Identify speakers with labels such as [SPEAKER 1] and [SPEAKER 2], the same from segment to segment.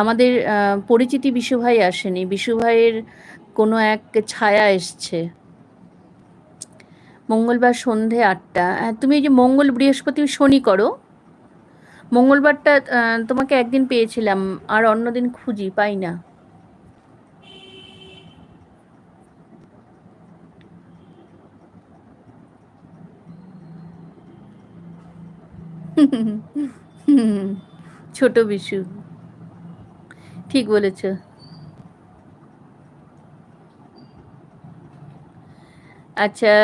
[SPEAKER 1] আমাদের পরিচিতি বিশু ভাই আসেনি বিশু ভাইয়ের কোনো এক ছায়া এসছে মঙ্গলবার সন্ধে আটটা তুমি এই যে মঙ্গল বৃহস্পতি শনি করো মঙ্গলবারটা তোমাকে একদিন পেয়েছিলাম আর অন্যদিন খুঁজি পাই না ছোট বিশু ঠিক বলেছ। আচ্ছা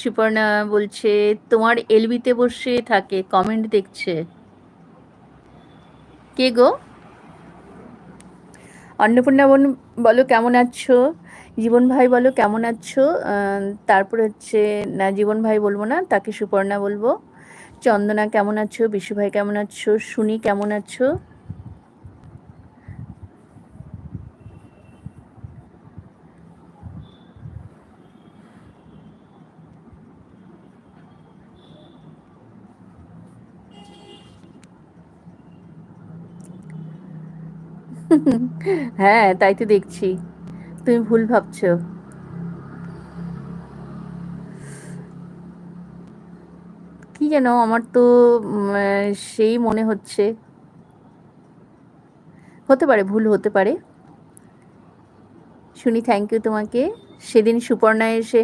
[SPEAKER 1] সুপর্ণা বলছে, তোমার এলবিতে বসে থাকে কমেন্ট দেখছে। কে গো? অন্নপূর্ণা বোন, বলো কেমন আছো? জীবন ভাই, বলো কেমন আছো? তারপর হচ্ছে, না, জীবন ভাই বলব না, তাকে সুপর্ণা বলব। চন্দনা, কেমন আছো? বিশু ভাই, কেমন আছো? শুনি কেমন আছো? হ্যাঁ তাই তো দেখছি। তুমি ভুল ভাবছ। কি যেন আমার তো সেই মনে হচ্ছে। হতে পারে, ভুল হতে পারে। শুনি থ্যাংক ইউ তোমাকে। সেদিন সুপর্ণা এসে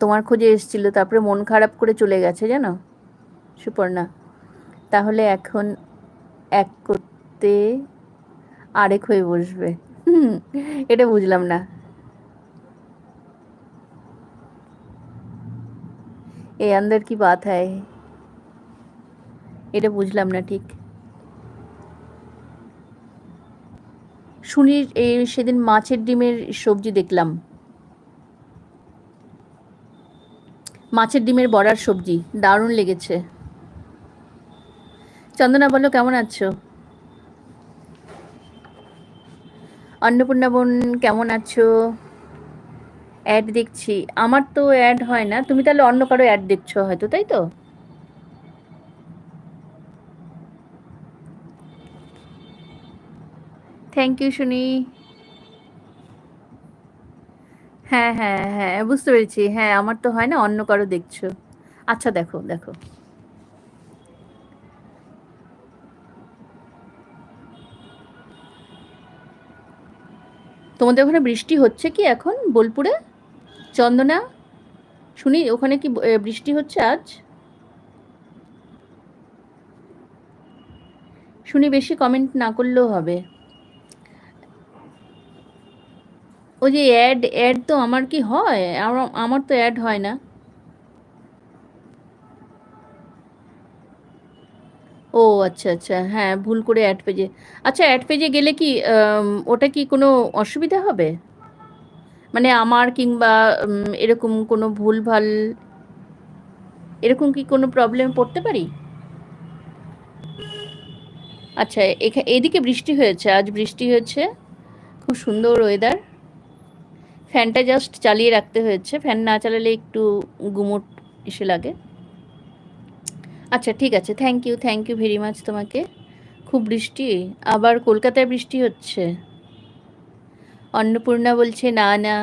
[SPEAKER 1] তোমার খোঁজে এসেছিল, তারপরে মন খারাপ করে চলে গেছে, জানো? সুপর্ণা। তাহলে এখন এক করতে আরেক হয়ে বসবে। এটা বুঝলাম না। এ আন্দার কি বাত হ্যায় এটা বুঝলাম না ঠিক। শুনি এই সেদিন মাছের ডিমের সবজি দেখলাম। মাছের ডিমের বড়ার সবজি, দারুণ লেগেছে। চন্দনা বলো, কেমন আছো? অন্নপূর্ণা বোন কেমন আছো? অ্যাড দেখছি। আমার তো অ্যাড হয় না। তুমি তাহলে অন্য কারও অ্যাড দেখছ হয়তো, তাই তো? থ্যাংক ইউ শুনি। হ্যাঁ হ্যাঁ হ্যাঁ বুঝতে পেরেছি। হ্যাঁ আমার তো হয় না, অন্য কারও দেখছ। আচ্ছা দেখো দেখো। তোমাদের ওখানে বৃষ্টি হচ্ছে কি এখন বোলপুরে? চন্দনা? শুনি, ওখানে কি বৃষ্টি হচ্ছে আজ? শুনি, বেশি কমেন্ট না করলেও হবে। ওই যে অ্যাড অ্যাড তো আমার কি হয়? আমার তো অ্যাড হয় না। ও আচ্ছা আচ্ছা। হ্যাঁ ভুল করে অ্যাড পেজে আচ্ছা অ্যাড পেজে গেলে কি ওটা কি কোনো অসুবিধা হবে? মানে আমার কিংবা এরকম কোনো ভুলভাল এরকম কি কোনো প্রবলেম পড়তে পারি? আচ্ছা এখা, এদিকে বৃষ্টি হয়েছে, আজ বৃষ্টি হয়েছে। খুব সুন্দর ওয়েদার ফ্যানটা জাস্ট চালিয়ে রাখতে হয়েছে। ফ্যান না চালালে একটু গুমোট এসে লাগে। আচ্ছা ঠিক আছে। Thank you thank you very much তোমাকে। খুব বৃষ্টি, আবার কলকাতায় বৃষ্টি হচ্ছে। অন্নপূর্ণা বলছে, না না।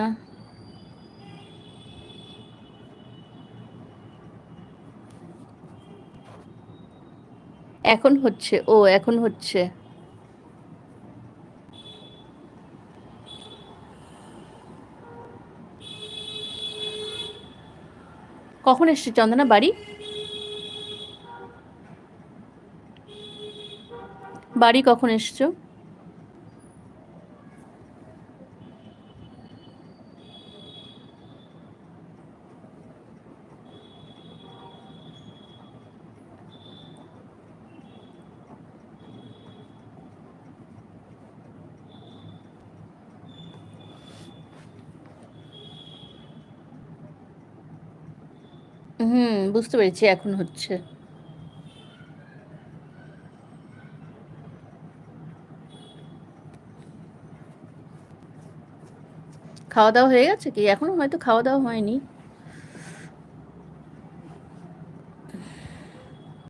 [SPEAKER 1] এখন হচ্ছে, ও, এখন হচ্ছে। কখন এসছে চন্দনা? বাড়ি? বাড়ি কখন এসছো? হুম বুঝতে পেরেছি এখন হচ্ছে। খাওয়া দাওয়া হয়ে গেছে কি? এখনও হয়তো খাওয়া দাওয়া হয়নি।